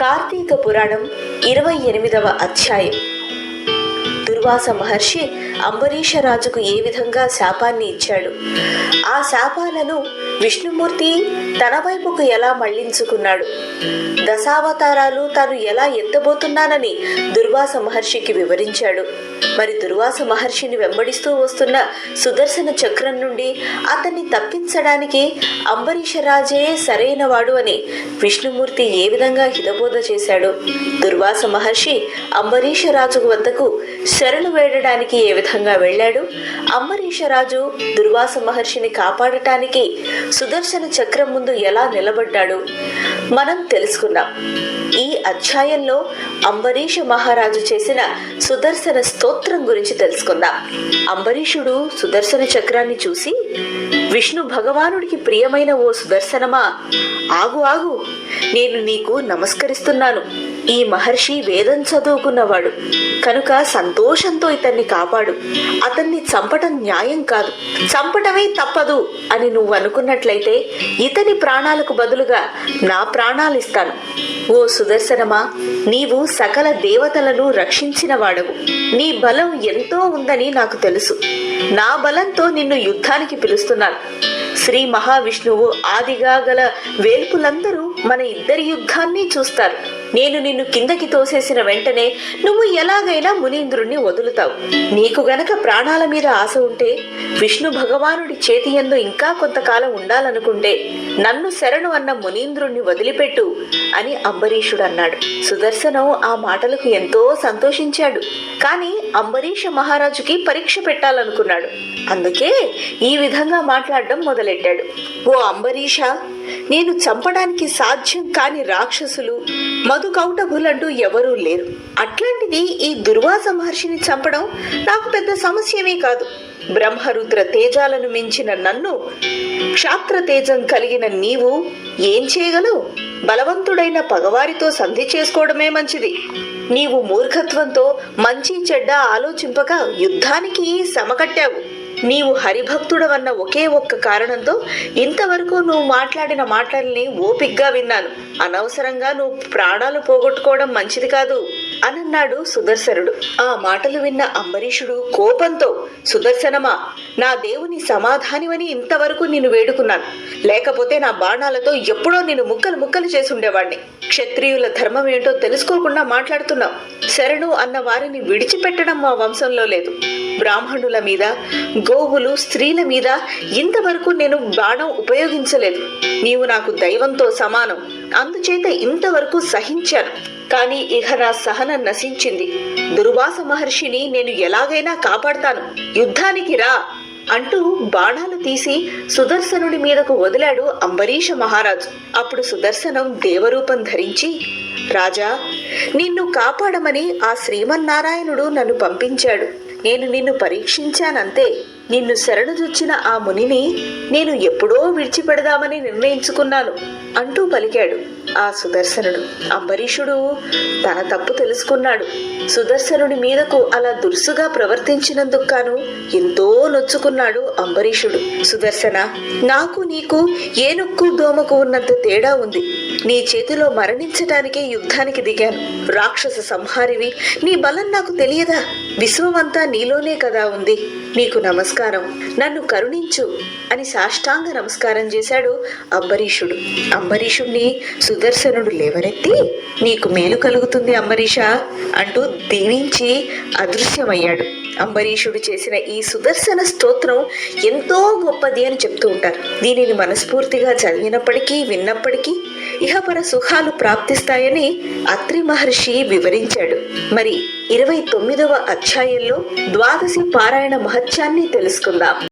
కార్తీక పురాణం ఇరవై ఎనిమిదవ అధ్యాయం. దుర్వాస మహర్షి అంబరీష రాజుకు ఏ విధంగా శాపాన్ని ఇచ్చాడు? ఆ శాపాలను విష్ణుమూర్తి తన వైపుకు ఎలా మళ్ళించుకున్నాడు? దశావతారాలు తాను ఎలా ఎత్తబోతున్నానని దుర్వాస మహర్షికి వివరించాడు. మరి దుర్వాస మహర్షిని వెంబడిస్తూ వస్తున్న సుదర్శన చక్రం నుండి అతన్ని తప్పించడానికి అంబరీష రాజే సరైనవాడు అని విష్ణుమూర్తి ఏ విధంగా హితబోధ చేశాడు? దుర్వాస మహర్షి అంబరీష రాజు వద్దకు శరణు వేడడానికి ఏ విధంగా వెళ్ళాడు? అంబరీష రాజు దుర్వాస మహర్షిని కాపాడటానికి సుదర్శన చక్రం ముందు ఎలా నిలబడ్డాడు? మనం తెలుసుకున్నాం ఈ అధ్యాయంలో అంబరీష మహారాజు చేసిన సుదర్శన స్తోత్రం గురించి తెలుసుకుందాం. అంబరీషుడు సుదర్శన చక్రాన్ని చూసి విష్ణు భగవానుడికి ప్రియమైన ఓ సుదర్శనమా? ఆగు ఆగు. నేను నీకు నమస్కరిస్తున్నాను. ఈ మహర్షి వేదం చదువుకున్నవాడు. కనుక సంతోషంతో ఇతన్ని కాపాడు. అతన్ని చంపటం న్యాయం కాదు. చంపటమే తప్పదు అని నువ్వు అనుకున్నట్లయితే ఇతని ప్రాణాలకు బదులుగా నా ప్రాణాలు ఇస్తాను ఓ సుదర్శనమా నీవు సకల దేవతలను రక్షించిన వాడవు నీ బలం ఎంతో ఉందని నాకు తెలుసు. నా బలంతో నిన్ను యుద్ధానికి పిలుస్తున్నాను శ్రీ మహావిష్ణువు ఆదిగా గల వేల్పులందరూ మన ఇద్దరి యుద్ధాన్ని చూస్తారు. నేను నిన్ను కిందకి తోసేసిన వెంటనే నువ్వు ఎలాగైనా మునీంద్రుణ్ణి వదులుతావు. నీకు గనక ప్రాణాల మీద ఆశ ఉంటే విష్ణు భగవానుడి చేతి యందు ఇంకా కొంతకాలం ఉండాలనుకుంటే నన్ను శరణు అన్న మునీంద్రుణ్ణి వదిలిపెట్టు అని అంబరీషుడు అన్నాడు సుదర్శనం ఆ మాటలకు ఎంతో సంతోషించాడు. కానీ అంబరీష మహారాజుకి పరీక్ష పెట్టాలనుకున్నాడు. అందుకే ఈ విధంగా మాట్లాడడం మొదలెట్టాడు. ఓ అంబరీష నేను చంపడానికి సాధ్యం కాని రాక్షసులు మధు కౌటభులంటూ ఎవరూ లేరు. అట్లాంటిది ఈ దుర్వాస మహర్షిని చంపడం నాకు పెద్ద సమస్యమే కాదు. బ్రహ్మరుద్ర తేజాలను మించిన నన్ను క్షాత్ర తేజం కలిగిన నీవు ఏం చేయగలవు? బలవంతుడైన పగవారితో సంధి చేసుకోవడమే మంచిది. నీవు మూర్ఖత్వంతో మంచి చెడ్డ ఆలోచింపక యుద్ధానికి సమకట్టావు. నీవు హరిభక్తుడవన్న ఒకే ఒక్క కారణంతో ఇంతవరకు నువ్వు మాట్లాడిన మాటల్ని ఓపిగ్గా విన్నాను. అనవసరంగా నువ్వు ప్రాణాలు పోగొట్టుకోవడం మంచిది కాదు అనన్నాడు సుదర్శనుడు. ఆ మాటలు విన్న అంబరీషుడు కోపంతో సుదర్శనమా నా దేవుని సమాధానివని ఇంతవరకు నిన్ను వేడుకున్నాను. లేకపోతే నా బాణాలతో ఎప్పుడో నిన్ను ముక్కలు ముక్కలు చేసుండేవాణ్ణి. క్షత్రియుల ధర్మం ఏంటో తెలుసుకోకుండా మాట్లాడుతున్నావు. శరణు అన్న వారిని విడిచిపెట్టడం మా వంశంలో లేదు. బ్రాహ్మణుల మీద గోవులు స్త్రీల మీద ఇంతవరకు నేను బాణం ఉపయోగించలేదు. నీవు నాకు దైవంతో సమానం. అందుచేత ఇంతవరకు సహించాను. కానీ ఇహ నా సహనం నశించింది. దుర్వాస మహర్షిని నేను ఎలాగైనా కాపాడతాను. యుద్ధానికి రా! అంటూ బాణాలు తీసి సుదర్శనుడి మీదకు వదిలాడు అంబరీష మహారాజు. అప్పుడు సుదర్శనం దేవరూపం ధరించి రాజా నిన్ను కాపాడమని ఆ శ్రీమన్నారాయణుడు నన్ను పంపించాడు. నేను నిన్ను పరీక్షించానంతే. నిన్ను శరణుజొచ్చిన ఆ మునిని నేను ఎప్పుడో విడిచిపెడదామని నిర్ణయించుకున్నాను అంటూ పలికాడు ఆ సుదర్శనుడు. అంబరీషుడు తన తప్పు తెలుసుకున్నాడు. సుదర్శనుడి మీదకు అలా దురుసుగా ప్రవర్తించినందుకు గాను ఎంతో నొచ్చుకున్నాడు అంబరీషుడు. సుదర్శన నాకు నీకు ఏనుక్కు దోమకు ఉన్నంత తేడా ఉంది. నీ చేతిలో మరణించటానికే యుద్ధానికి దిగాను. రాక్షస సంహారివి నీ బలం నాకు తెలియదా? విశ్వమంతా నీలోనే కదా ఉంది. నీకు నమస్కారం. నన్ను కరుణించు అని సాష్టాంగ నమస్కారం చేశాడు అంబరీషుడు. అంబరీషుణ్ణి సుదర్శనుడు లేవనెత్తి నీకు మేలు కలుగుతుంది అంబరీష అంటూ దీవించి అదృశ్యమయ్యాడు. అంబరీషుడు చేసిన ఈ సుదర్శన స్తోత్రం ఎంతో గొప్పది అని చెప్తూ ఉంటారు. దీనిని మనస్ఫూర్తిగా చదివినప్పటికీ విన్నప్పటికీ ఇహపర సుఖాలు ప్రాప్తిస్తాయని అత్రి మహర్షి వివరించాడు. మరి ఇరవై తొమ్మిదవ అధ్యాయంలో ద్వాదశి పారాయణ సత్యాన్ని తెలుసుకుందాం.